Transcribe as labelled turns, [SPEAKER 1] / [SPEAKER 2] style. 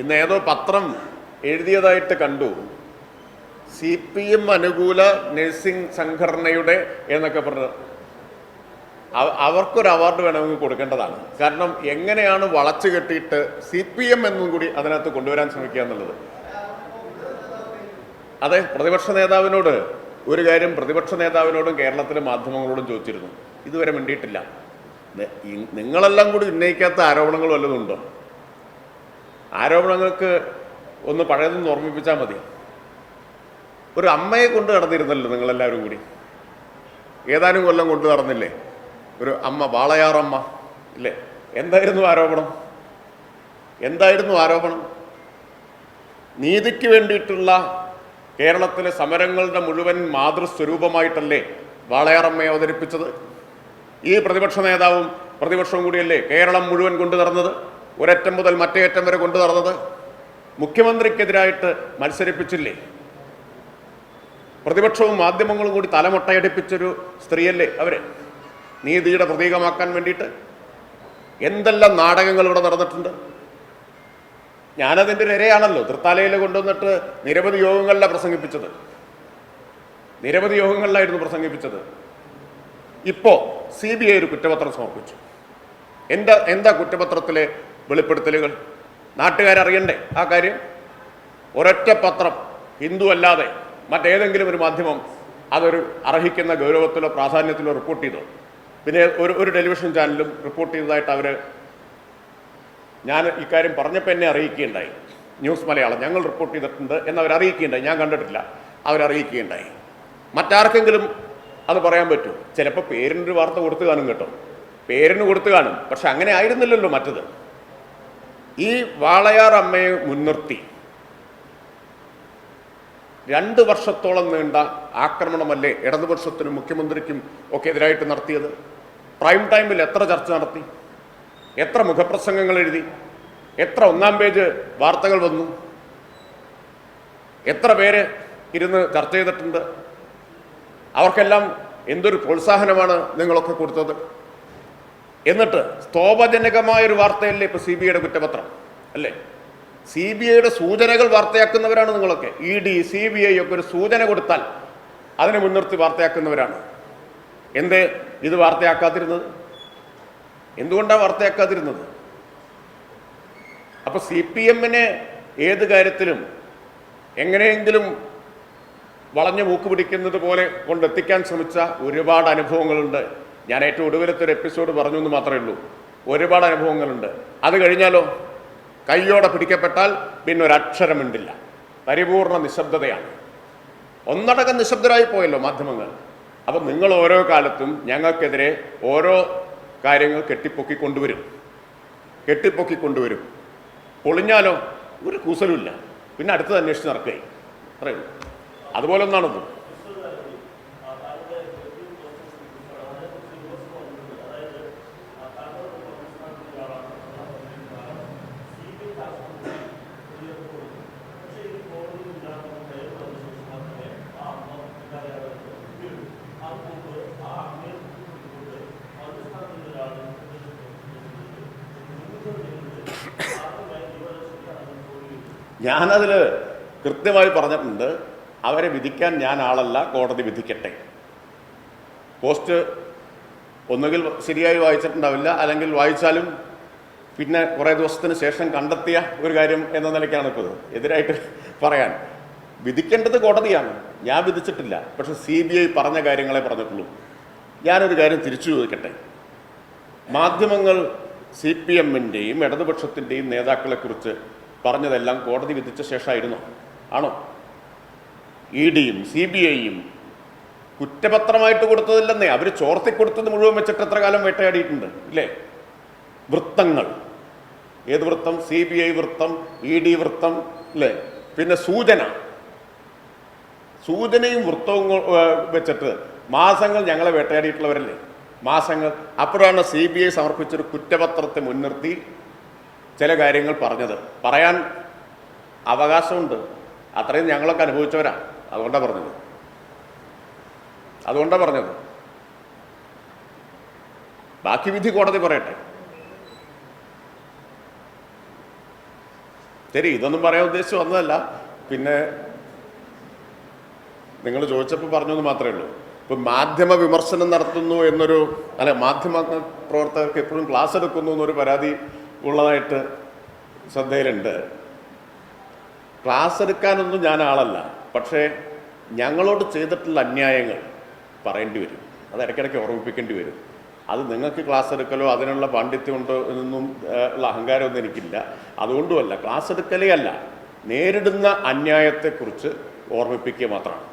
[SPEAKER 1] ഇന്ന് ഏതോ പത്രം എഴുതിയതായിട്ട് കണ്ടു. സി പി എം അനുകൂല നഴ്സിംഗ് സംഘടനയുടെ എന്നൊക്കെ പറഞ്ഞ് അവർക്കൊരു അവാർഡ് വേണമെങ്കിൽ കൊടുക്കേണ്ടതാണ്. കാരണം എങ്ങനെയാണ് വളച്ചു കെട്ടിയിട്ട് സി പി എം എന്നും കൂടി അതിനകത്ത് കൊണ്ടുവരാൻ ശ്രമിക്കുക എന്നുള്ളത്. അതെ പ്രതിപക്ഷ നേതാവിനോട് ഒരു കാര്യം പ്രതിപക്ഷ നേതാവിനോടും കേരളത്തിലെ മാധ്യമങ്ങളോടും ചോദിച്ചിരുന്നു. ഇതുവരെ മിണ്ടിയിട്ടില്ല. നിങ്ങളെല്ലാം കൂടി ഉന്നയിക്കാത്ത ആരോപണങ്ങൾ വല്ലതും ഉണ്ടോ? ആരോപണങ്ങൾക്ക് ഒന്ന് പഴയതൊന്ന് ഓർമ്മിപ്പിച്ചാൽ മതി. ഒരു അമ്മയെ കൊണ്ട് നടന്നിരുന്നല്ലോ നിങ്ങളെല്ലാവരും കൂടി. ഏതാനും കൊല്ലം കൊണ്ട് നടന്നില്ലേ? ഒരു അമ്മ വാളയാറമ്മ ഇല്ലേ? എന്തായിരുന്നു ആരോപണം? എന്തായിരുന്നു ആരോപണം? നീതിക്ക് വേണ്ടിയിട്ടുള്ള കേരളത്തിലെ സമരങ്ങളുടെ മുഴുവൻ മാതൃസ്വരൂപമായിട്ടല്ലേ വാളയാറമ്മയെ അവതരിപ്പിച്ചത്? ഈ പ്രതിപക്ഷ നേതാവും പ്രതിപക്ഷവും കൂടിയല്ലേ കേരളം മുഴുവൻ കൊണ്ടു നടന്നത്? ഒരറ്റം മുതൽ മറ്റേ അറ്റം വരെ കൊണ്ടു നടന്നത് മുഖ്യമന്ത്രിക്കെതിരായിട്ട് മത്സരിപ്പിച്ചില്ലേ? പ്രതിപക്ഷവും മാധ്യമങ്ങളും കൂടി തലമുട്ടയടിപ്പിച്ചൊരു സ്ത്രീയല്ലേ അവർ? നീതിയുടെ പ്രതീകമാക്കാൻ വേണ്ടിയിട്ട് എന്തെല്ലാം നാടകങ്ങൾ ഇവിടെ നടന്നിട്ടുണ്ട്? ഞാനതിന്റെ ഇരയാണല്ലോ തൃത്താലയിൽ കൊണ്ടുവന്നിട്ട് നിരവധി യോഗങ്ങളിലാണ് പ്രസംഗിപ്പിച്ചത്. നിരവധി യോഗങ്ങളിലായിരുന്നു പ്രസംഗിപ്പിച്ചത്. ഇപ്പോൾ സി ബി ഐ ഒരു കുറ്റപത്രം സമർപ്പിച്ചു. എന്താ എന്താ കുറ്റപത്രത്തിലെ വെളിപ്പെടുത്തലുകൾ. നാട്ടുകാരറിയണ്ടേ ആ കാര്യം? ഒരൊറ്റ പത്രം ഹിന്ദു അല്ലാതെ മറ്റേതെങ്കിലും ഒരു മാധ്യമം അതൊരു അർഹിക്കുന്ന ഗൗരവത്തിലോ പ്രാധാന്യത്തിലോ റിപ്പോർട്ട് ചെയ്തു? പിന്നെ ഒരു ഒരു ടെലിവിഷൻ ചാനലും റിപ്പോർട്ട് ചെയ്തതായിട്ട് അവർ ഞാൻ ഇക്കാര്യം പറഞ്ഞപ്പോൾ എന്നെ അറിയിക്കുകയുണ്ടായി. ന്യൂസ് മലയാളം. ഞങ്ങൾ റിപ്പോർട്ട് ചെയ്തിട്ടുണ്ട് എന്ന് അവർ അറിയിക്കുകയുണ്ടായി. ഞാൻ കണ്ടിട്ടില്ല. അവരറിയിക്കുകയുണ്ടായി മറ്റാർക്കെങ്കിലും അത് പറയാൻ പറ്റും. ചിലപ്പോൾ പേരിനൊരു വാർത്ത കൊടുത്തു കാണും കേട്ടോ. പേരിന് കൊടുത്തു കാണും. പക്ഷെ അങ്ങനെ ആയിരുന്നില്ലല്ലോ മറ്റത്. ഈ വാളയാർ അമ്മയെ മുൻനിർത്തി. രണ്ട് വർഷത്തോളം നീണ്ട ആക്രമണമല്ലേ ഇടതുപക്ഷത്തിനും മുഖ്യമന്ത്രിക്കും ഒക്കെ എതിരായിട്ട് നടത്തിയത്? പ്രൈം ടൈമിൽ എത്ര ചർച്ച നടത്തി? എത്ര മുഖപ്രസംഗങ്ങൾ എഴുതി? എത്ര ഒന്നാം പേജ് വാർത്തകൾ വന്നു? എത്ര പേര് ഇരുന്ന് ചർച്ച ചെയ്തിട്ടുണ്ട്? അവർക്കെല്ലാം എന്തൊരു പ്രോത്സാഹനമാണ് നിങ്ങളൊക്കെ കൊടുത്തത്? എന്നിട്ട് സ്തോഭജനകമായ ഒരു വാർത്തയല്ലേ ഇപ്പൊ സി ബി ഐയുടെ കുറ്റപത്രം? അല്ലേ? സി ബി ഐയുടെ സൂചനകൾ വാർത്തയാക്കുന്നവരാണ് നിങ്ങളൊക്കെ. E D C B I ഒക്കെ ഒരു സൂചന കൊടുത്താൽ അതിനെ മുൻനിർത്തി വാർത്തയാക്കുന്നവരാണ്. എന്തേ? ഇത് വാർത്തയാക്കാതിരുന്നത്? എന്തുകൊണ്ടാണ് വാർത്തയാക്കാതിരുന്നത്? അപ്പൊ സി പി എമ്മിനെ ഏത് കാര്യത്തിലും എങ്ങനെയെങ്കിലും വളഞ്ഞു മൂക്ക് പിടിക്കുന്നത് പോലെ കൊണ്ടെത്തിക്കാൻ ശ്രമിച്ച ഒരുപാട് അനുഭവങ്ങളുണ്ട്. ഞാൻ ഏറ്റവും ഒടുവിലത്തെ ഒരു എപ്പിസോഡ് പറഞ്ഞു എന്ന് മാത്രമേ ഉള്ളൂ. ഒരുപാട് അനുഭവങ്ങളുണ്ട്. അത് കഴിഞ്ഞാലോ? കയ്യോടെ പിടിക്കപ്പെട്ടാൽ പിന്നെ ഒരു അക്ഷരമുണ്ടില്ല പരിപൂർണ നിശബ്ദതയാണ്. ഒന്നടങ്കം നിശബ്ദരായി പോയല്ലോ മാധ്യമങ്ങൾ. അപ്പം നിങ്ങൾ ഓരോ കാലത്തും ഞങ്ങൾക്കെതിരെ ഓരോ കാര്യങ്ങൾ കെട്ടിപ്പൊക്കി കൊണ്ടുവരും കെട്ടിപ്പൊക്കി കൊണ്ടുവരും പൊളിഞ്ഞാലോ? ഒരു കൂസലുമില്ല. പിന്നെ അടുത്തത് അന്വേഷിച്ച് നടക്കുകയും. അത്രയുള്ളൂ അതുപോലെ ഒന്നാണത് ഞാനതിൽ കൃത്യമായി പറഞ്ഞിട്ടുണ്ട് അവരെ വിധിക്കാൻ ഞാൻ ആളല്ല കോടതി വിധിക്കട്ടെ. പോസ്റ്റ് ഒന്നുകിൽ ശരിയായി വായിച്ചിട്ടുണ്ടാവില്ല അല്ലെങ്കിൽ വായിച്ചാലും പിന്നെ കുറേ ദിവസത്തിന് ശേഷം കണ്ടെത്തിയ ഒരു കാര്യം എന്ന നിലയ്ക്കാണ് ഇപ്പോൾ. എതിരായിട്ട് പറയാൻ. വിധിക്കേണ്ടത് കോടതിയാണ്. ഞാൻ വിധിച്ചിട്ടില്ല. പക്ഷെ സി ബി ഐ പറഞ്ഞ കാര്യങ്ങളെ പറഞ്ഞിട്ടുള്ളൂ. ഞാനൊരു കാര്യം തിരിച്ചു ചോദിക്കട്ടെ. മാധ്യമങ്ങൾ സി പി എമ്മിന്റെയും ഇടതുപക്ഷത്തിന്റെയും നേതാക്കളെക്കുറിച്ച് പറഞ്ഞതെല്ലാം കോടതി വിധിച്ച ശേഷമായിരുന്നു. ആണോ? ഇ ഡിയും സി ബി ഐയും കുറ്റപത്രമായിട്ട് കൊടുത്തതില്ലെന്നേ. അവർ ചോർത്തി കൊടുത്തത് മുഴുവൻ വെച്ചിട്ട് എത്ര കാലം വേട്ടയാടിയിട്ടുണ്ട് ഇല്ലേ? വൃത്തങ്ങൾ. ഏത് വൃത്തം? സി ബി ഐ വൃത്തം ഇ ഡി വൃത്തം അല്ലേ പിന്നെ സൂചന. സൂചനയും വൃത്തവും വെച്ചിട്ട് മാസങ്ങൾ ഞങ്ങളെ വേട്ടയാടിയിട്ടുള്ളവരല്ലേ? മാസങ്ങൾ. അപ്പോഴാണ് സി ബി ഐ സമർപ്പിച്ചൊരു കുറ്റപത്രത്തെ മുൻനിർത്തി ചില കാര്യങ്ങൾ പറഞ്ഞത്. പറയാൻ അവകാശമുണ്ട്. അത്രയും ഞങ്ങളൊക്കെ അനുഭവിച്ചവരാ. അതുകൊണ്ടാണ് പറഞ്ഞത്. അതുകൊണ്ടാണ് പറഞ്ഞത്. ബാക്കി വിധി കോടതി പറയട്ടെ. ശരി ഇതൊന്നും പറയാൻ ഉദ്ദേശിച്ച് വന്നതല്ല. പിന്നെ നിങ്ങൾ ചോദിച്ചപ്പോൾ പറഞ്ഞു എന്ന് മാത്രമേ ഉള്ളൂ. ഇപ്പം മാധ്യമ വിമർശനം നടത്തുന്നു എന്നൊരു അല്ല മാധ്യമ പ്രവർത്തകർക്ക് എപ്പോഴും ക്ലാസ് എടുക്കുന്നു എന്നൊരു പരാതി ഉള്ളതായിട്ട് ശ്രദ്ധയിലുണ്ട്. ക്ലാസ് എടുക്കാനൊന്നും ഞാൻ ആളല്ല. പക്ഷേ ഞങ്ങളോട് ചെയ്തിട്ടുള്ള അന്യായങ്ങൾ പറയേണ്ടി വരും. അത് ഇടയ്ക്കിടയ്ക്ക് ഓർമ്മിപ്പിക്കേണ്ടി വരും. അത് നിങ്ങൾക്ക് ക്ലാസ് എടുക്കലോ അതിനുള്ള പാണ്ഡിത്യം ഉണ്ടോ എന്നൊന്നും ഉള്ള അഹങ്കാരമൊന്നും എനിക്കില്ല. അതുകൊണ്ടുമല്ല ക്ലാസ് എടുക്കലേ അല്ല. നേരിടുന്ന അന്യായത്തെക്കുറിച്ച് ഓർമ്മിപ്പിക്കുക മാത്രമാണ്.